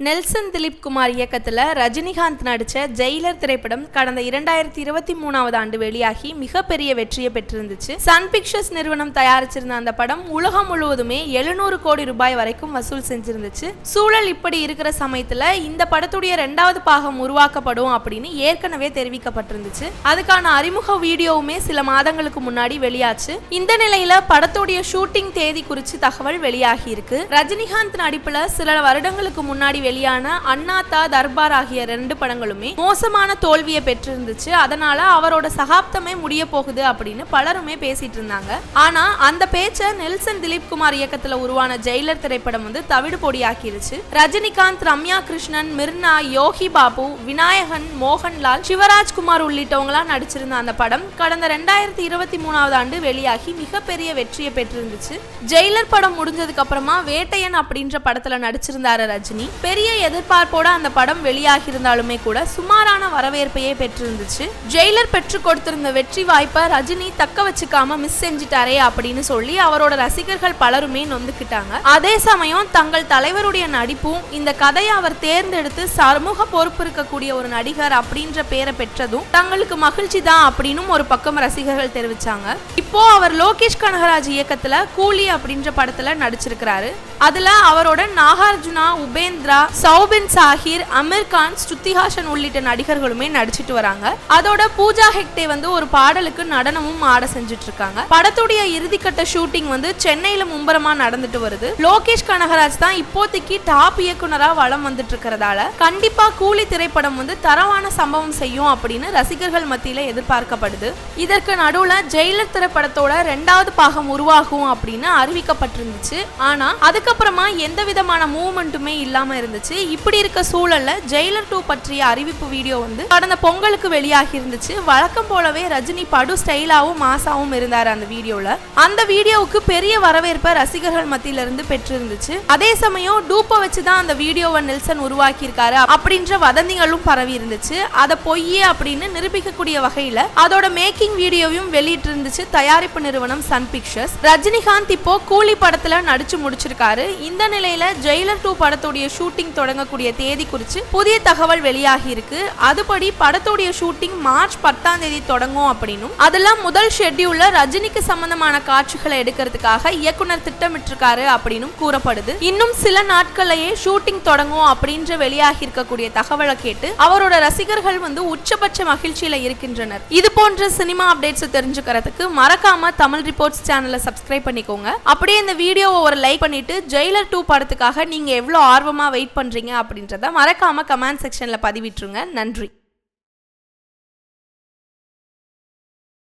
Nelson Dilip Kumar இயக்கத்தில் ரஜினிகாந்த் நடித்த Jailer திரைப்படம் கடந்த இரண்டாயிரத்தி இருபத்தி மூணாவது ஆண்டு வெளியாகி மிகப்பெரிய வெற்றியை பெற்றிருந்துச்சு. சன் பிக்சர்ஸ் நிறுவனம் தயாரிச்சிருந்த அந்த படம் உலகம் முழுவதுமே எழுநூறு கோடி ரூபாய் வரைக்கும் வசூல் செஞ்சிருந்துச்சு. சூழல் இப்படி இருக்கிற சமயத்துல இந்த படத்துடைய ரெண்டாவது பாகம் உருவாக்கப்படும் அப்படின்னு ஏற்கனவே தெரிவிக்கப்பட்டிருந்துச்சு. அதுக்கான அறிமுக வீடியோவுமே சில மாதங்களுக்கு முன்னாடி வெளியாச்சு. இந்த நிலையில படத்துடைய ஷூட்டிங் தேதி குறித்து தகவல் வெளியாகி இருக்கு. ரஜினிகாந்த் நடிப்புல சில வருடங்களுக்கு முன்னாடி வெளியான அண்ணாத்தா தர்பார் ஆகிய ரெண்டு படங்களுமே மோசமான தோல்வியை பெற்றிருந்துச்சு. அதனால அவரோட சகாப்தமே முடிய போகுது அப்படின்னு பலருமே பேசிட்டு இருந்தாங்க. ஆனா அந்த பேச்ச நெல்சன் திலீப் குமார் இயக்கத்துல உருவான ஜெயிலர் திரைப்படம் வந்து தவிடு பொடியாக்கிருச்சு. ரஜினிகாந்த் ரம்யா கிருஷ்ணன் மிர்னா யோகி பாபு விநாயகன் மோகன்லால் சிவராஜ்குமார் உள்ளிட்டவங்களாம் நடிச்சிருந்த அந்த படம் கடந்த ரெண்டாயிரத்தி இருபத்தி மூணாவது ஆண்டு வெளியாகி மிகப்பெரிய வெற்றியை பெற்றிருந்துச்சு. ஜெயிலர் படம் முடிஞ்சதுக்கு அப்புறமா வேட்டையன் அப்படின்ற படத்துல நடிச்சிருந்தாரு ரஜினி. பெரிய எதிர்பார்ப்போட அந்த படம் வெளியாகி இருந்தாலுமே கூட சுமாரான வரவேற்பையே பெற்றிருந்துச்சு. ஜெயிலர் பெற்று கொடுத்திருந்த வெற்றி வாய்ப்பை ரஜினி தக்க வச்சுக்காம மிஸ் செஞ்சிட்டாரே அப்படின்னு சொல்லி அவரோட ரசிகர்கள் பலருமே நொந்துக்கிட்டாங்க. அதே சமயம் தங்கள் தலைவருடைய நடிப்பும் இந்த கதையை அவர் தேர்ந்தெடுத்து சமூக பொறுப்பு இருக்கக்கூடிய ஒரு நடிகர் அப்படின்ற பேரை பெற்றதும் தங்களுக்கு மகிழ்ச்சி தான் அப்படின்னும் ஒரு பக்கம் ரசிகர்கள் தெரிவிச்சாங்க. இப்போ அவர் லோகேஷ் கனகராஜ் இயக்கத்துல கூலி அப்படின்ற படத்துல நடிச்சிருக்கிறாரு. அதுல அவரோட நாகார்ஜுனா உபேந்திரா சௌபின் சாஹிர் அமீர் கான் ஸ்ருத்திஹாசன் உள்ளிட்ட நடிகர்களுமே நடிச்சிட்டு வராங்க. அதோட பூஜா ஹெக்டே வந்து ஒரு பாடலுக்கு நடனமும் ஆட செஞ்சுட்டு இருக்காங்க படத்துடைய இறுதிக்கட்ட ஷூட்டிங் வந்து சென்னையில மும்பரமா நடந்துட்டு வருது. லோகேஷ் கனகராஜ் தான் இப்போதைக்கு டாப் இயக்குனரா வளம் வந்துட்டு இருக்கிறதால கண்டிப்பா கூலி திரைப்படம் வந்து தரவான சம்பவம் செய்யும் அப்படின்னு ரசிகர்கள் மத்தியில எதிர்பார்க்கப்படுது. இதற்கு நடுவுல ஜெயிலர் திரைப்படத்தோட ரெண்டாவது பாகம் உருவாகும் அப்படின்னு அறிவிக்கப்பட்டிருந்துச்சு. ஆனா அதுக்கப்புறமா எந்த விதமான மூவ்மெண்ட்டுமே இல்லாம இருந்துச்சு. இப்படி இருக்க சூழல்ல ஜெயிலர் டூ பற்றிய அறிவிப்பு வீடியோ வந்து கடந்த பொங்கலுக்கு வெளியாகி இருந்துச்சு. வழக்கம் போலவே ரஜினி படு ஸ்டைலாவும் மாசாவும் இருந்தார் அந்த வீடியோல. அந்த வீடியோவுக்கு பெரிய வரவேற்பை ரசிகர்கள் மத்தியில இருந்து பெற்றிருந்துச்சு. அதே சமயம் டூப்பை வச்சுதான் அந்த வீடியோவை நெல்சன் உருவாக்கி இருக்காரு அப்படின்ற வதந்திகளும் பரவி இருந்துச்சு. அதை பொய்யே அப்படின்னு நிரூபிக்கக்கூடிய வகையில அதோட மேக்கிங் வீடியோவையும் வெளியிட்டு இருந்துச்சு தயாரிப்பு நிறுவனம் சன் பிக்சர்ஸ் ரஜினிகாந்த் இப்போ கூலி படத்துல நடிச்சு முடிச்சிருக்காரு. இந்த நிலையில ஜெயிலர் டூ படத்துடைய ஷூட்டிங் தொடங்கக்கூடிய தேதி குறித்து புதிய தகவல் வெளியாகி இருக்கு அதுபடி படத்துடைய ஷூட்டிங் மார்ச் பத்தாம் தேதி தொடங்கும் அப்படின்னும் அதெல்லாம் முதல் ஷெட்யூல்ல ரஜினிக்கு சம்பந்தமான காட்சிகளை எடுக்கிறதுக்காக இயக்குனர் திட்டமிட்டிருக்காரு அப்படின்னும் கூறப்படுது. இன்னும் சில நாட்களையே ஷூட்டிங் தொடங்கும் அப்படின்ற வெளியாகி இருக்கக்கூடிய தகவலை கேட்டு அவரோட ரசிகர்கள் வந்து உச்சபட்ச மகிழ்ச்சியில இருக்கின்றனர். இது போன்ற சினிமா அப்டேட்ஸ் தெரிஞ்சுக்கிறதுக்கு மறக்காம தமிழ் ரிப்போர்ட்ஸ் சேனலை சப்ஸ்கிரைப் பண்ணிக்கோங்க. அப்படியே இந்த வீடியோவை ஒரு லைக் பண்ணிட்டு ஜெயிலர் டூ படத்துக்காக நீங்க எவ்வளவு ஆர்வமா வெயிட் பண்ணுறீங்க அப்படின்றத மறக்காமல் கமெண்ட் செக்ஷனில் பதிவிட்டுருங்க. நன்றி.